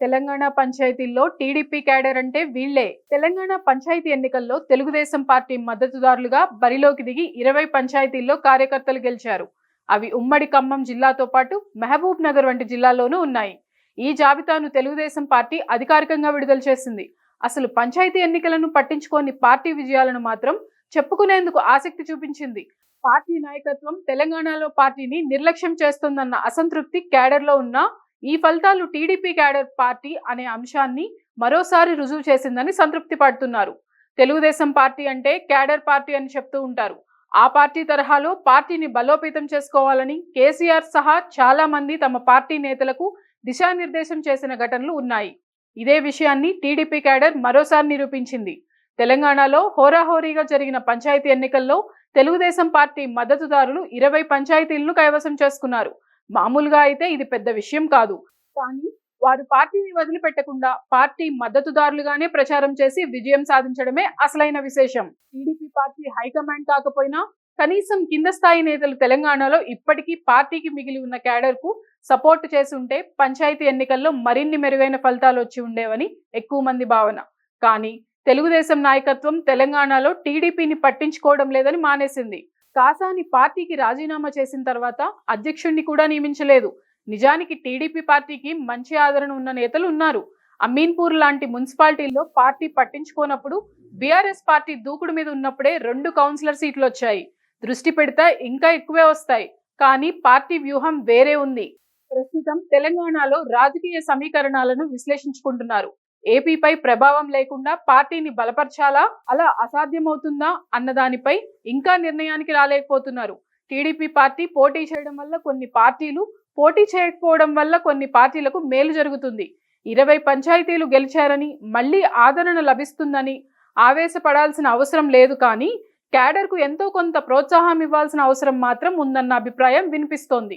తెలంగాణ పంచాయతీల్లో TDP cadre అంటే వీళ్ళే తెలంగాణ పంచాయతీ ఎన్నికల్లో తెలుగుదేశం పార్టీ మద్దతుదారులుగా బరిలోకి దిగి ఇరవై పంచాయతీల్లో కార్యకర్తలు గెలిచారు. అవి ఉమ్మడి ఖమ్మం జిల్లాతో పాటు మహబూబ్ నగర్ వంటి జిల్లాల్లోనూ ఉన్నాయి. ఈ జాబితాను తెలుగుదేశం పార్టీ అధికారికంగా విడుదల చేసింది. అసలు పంచాయతీ ఎన్నికలను పట్టించుకోని పార్టీ విజయాలను మాత్రం చెప్పుకునేందుకు ఆసక్తి చూపించింది. పార్టీ నాయకత్వం తెలంగాణలో పార్టీని నిర్లక్ష్యం చేస్తుందన్న అసంతృప్తి క్యాడర్లో ఉన్న ఈ ఫలితాలు టీడీపీ క్యాడర్ పార్టీ అనే అంశాన్ని మరోసారి రుజువు చేసిందని సంతృప్తి పడుతున్నారు. తెలుగుదేశం పార్టీ అంటే క్యాడర్ పార్టీ అని చెప్తూ ఉంటారు. ఆ పార్టీ తరహాలో పార్టీని బలోపేతం చేసుకోవాలని కేసీఆర్ సహా చాలా మంది తమ పార్టీ నేతలకు దిశానిర్దేశం చేసిన ఘటనలు ఉన్నాయి. ఇదే విషయాన్ని టీడీపీ క్యాడర్ మరోసారి నిరూపించింది. తెలంగాణలో హోరాహోరీగా జరిగిన పంచాయతీ ఎన్నికల్లో తెలుగుదేశం పార్టీ మద్దతుదారులు ఇరవై పంచాయతీలను కైవసం చేసుకున్నారు. మామూలుగా అయితే ఇది పెద్ద విషయం కాదు. కానీ వారు పార్టీని వదిలిపెట్టకుండా పార్టీ మద్దతుదారులుగానే ప్రచారం చేసి విజయం సాధించడమే అసలైన విశేషం. టీడీపీ పార్టీ హైకమాండ్ కాకపోయినా కనీసం కింద స్థాయి నేతలు తెలంగాణలో ఇప్పటికీ పార్టీకి మిగిలి ఉన్న క్యాడర్కు సపోర్ట్ చేసి ఉంటే పంచాయతీ ఎన్నికల్లో మరిన్ని మెరుగైన ఫలితాలు వచ్చి ఉండేవని ఎక్కువ మంది భావన. కానీ తెలుగుదేశం నాయకత్వం తెలంగాణలో టీడీపీని పట్టించుకోవడం లేదని మానేసింది. కాసాని పార్టీకి రాజీనామా చేసిన తర్వాత అధ్యక్షుణ్ణి కూడా నియమించలేదు. నిజానికి టీడీపీ పార్టీకి మంచి ఆదరణ ఉన్న నేతలు ఉన్నారు. అమీన్పూర్ లాంటి మున్సిపాలిటీల్లో పార్టీ పట్టించుకోనప్పుడు బీఆర్ఎస్ పార్టీ దూకుడు మీద ఉన్నప్పుడే రెండు కౌన్సిలర్ సీట్లు వచ్చాయి దృష్టి పెడితే ఇంకా ఎక్కువే వస్తాయి. కానీ పార్టీ వ్యూహం వేరే ఉంది. ప్రస్తుతం తెలంగాణలో రాజకీయ సమీకరణాలను విశ్లేషించుకుంటున్నారు. ఏపీపై ప్రభావం లేకుండా పార్టీని బలపరచాలా? అలా అసాధ్యమవుతుందా? అన్నదానిపై ఇంకా నిర్ణయానికి రాలేకపోతున్నారు. టీడీపీ పార్టీ పోటీ చేయడం వల్ల కొన్ని పార్టీలు పోటీ చేయకపోవడం వల్ల కొన్ని పార్టీలకు మేలు జరుగుతుంది. ఇరవై పంచాయతీలు గెలిచారని మళ్ళీ ఆదరణ లభిస్తుందని ఆవేశపడాల్సిన అవసరం లేదు కానీ క్యాడర్కు ఎంతో కొంత ప్రోత్సాహం ఇవ్వాల్సిన అవసరం మాత్రం ఉందన్న అభిప్రాయం వినిపిస్తోంది.